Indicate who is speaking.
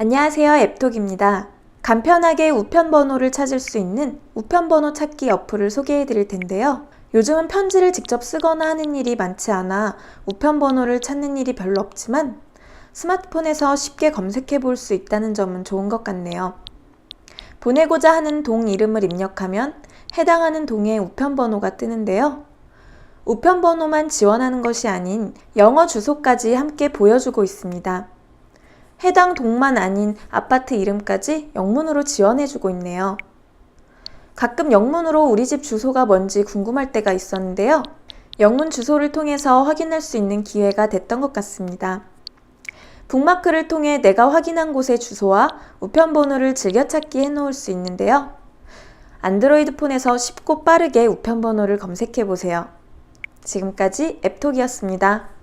Speaker 1: 안녕하세요. 앱톡입니다. 간편하게 우편 번호를 찾을 수 있는 우편 번호 찾기 어플을 소개해 드릴 텐데요. 요즘은 편지를 직접 쓰거나 하는 일이 많지 않아 우편 번호를 찾는 일이 별로 없지만 스마트폰에서 쉽게 검색해 볼 수 있다는 점은 좋은 것 같네요. 보내고자 하는 동 이름을 입력하면 해당하는 동의 우편 번호가 뜨는데요. 우편 번호만 지원하는 것이 아닌 영어 주소까지 함께 보여주고 있습니다. 해당 동만 아닌 아파트 이름까지 영문으로 지원해주고 있네요. 가끔 영문으로 우리 집 주소가 뭔지 궁금할 때가 있었는데요. 영문 주소를 통해서 확인할 수 있는 기회가 됐던 것 같습니다. 북마크를 통해 내가 확인한 곳의 주소와 우편 번호를 즐겨찾기 해놓을 수 있는데요. 안드로이드 폰에서 쉽고 빠르게 우편 번호를 검색해 보세요. 지금까지 앱톡이었습니다.